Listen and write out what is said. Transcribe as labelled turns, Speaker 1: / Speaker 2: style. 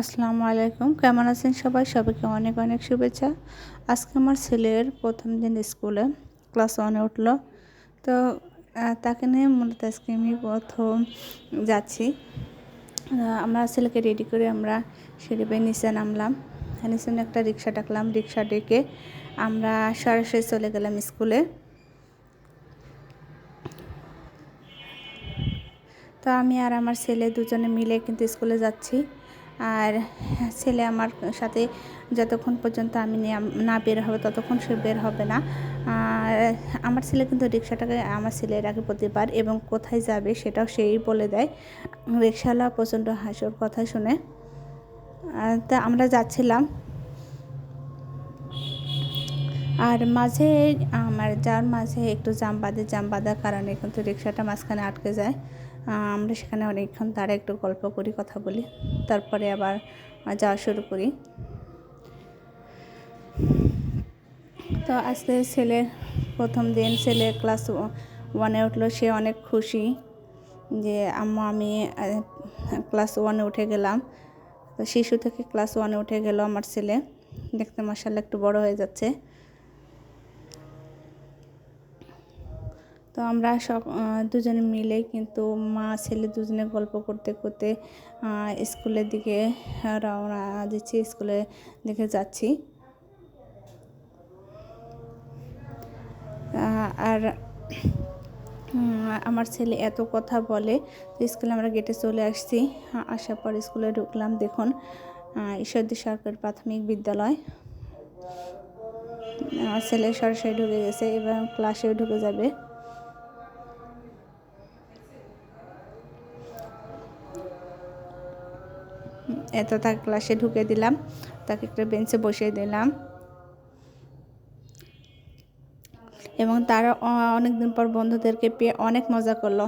Speaker 1: আসসালামু আলাইকুম। কেমন আছেন সবাই? সবাইকে অনেক অনেক শুভেচ্ছা। আজকে আমার ছেলের প্রথম দিন স্কুলে, ক্লাস ওয়ানে উঠল। তো তাকে নিয়ে মূলত আজকে আমি প্রথম যাচ্ছি। আমরা ছেলেকে রেডি করে আমরা সিঁড়ি নিচে নামলাম। নিচে একটা রিক্সা ডাকলাম। রিক্সা ডেকে আমরা সরাসরি চলে গেলাম স্কুলে। তো আমি আর আমার ছেলে দুজনে মিলে কিন্তু স্কুলে যাচ্ছি। আর ছেলে আমার সাথে যতক্ষণ পর্যন্ত আমি না বের হবে ততক্ষণ সে বের হবে না। আর আমার ছেলে কিন্তু রিক্সাটাকে আমার ছেলের আগে প্রতিবার এবং কোথায় যাবে সেটাও সেই বলে দেয়। রিক্সাওয়ালা প্রচণ্ড হাসির কথা শুনে। তা আমরা যাচ্ছিলাম। আর মাঝে আমার যার মাঝে একটু জাম বাঁধে, জাম বাঁধার কারণে কিন্তু রিক্সাটা মাঝখানে আটকে যায়। আমরা সেখানে অনেকক্ষণ তারা একটু গল্প করি, কথা বলি। তারপরে আবার যাওয়া শুরু করি। তো আজকে ছেলের প্রথম দিন, ছেলে ক্লাস ওয়ানে উঠল, সে অনেক খুশি যে আম্মু, আমি ক্লাস ওয়ানে উঠে গেলাম। তো শিশু থেকে ক্লাস ওয়ানে উঠে গেল আমার ছেলে। দেখতে মাসাল্লাহ একটু বড় হয়ে যাচ্ছে। তো আমরা সব দুজনে মিলে কিন্তু মা, ছেলে দুজনে গল্প করতে করতে স্কুলের দিকে রওনা দিচ্ছি স্কুলের দিকে যাচ্ছি। আর আমার ছেলে এত কথা বলে, তো স্কুলে আমরা গেটে চলে আসছি। আসার পর স্কুলে ঢুকলাম, দেখুন ঈশ্বরদী সরকারি প্রাথমিক বিদ্যালয়। আমার ছেলে সরাসরি ঢুকে গেছে এবং ক্লাসেও ঢুকে যাবে। এত তার ক্লাসে ঢুকে দিলাম, তাকে একটা বেঞ্চে বসিয়ে দিলাম। এবং তারা অনেক দিন পর বন্ধুদেরকে পেয়ে অনেক মজা করল।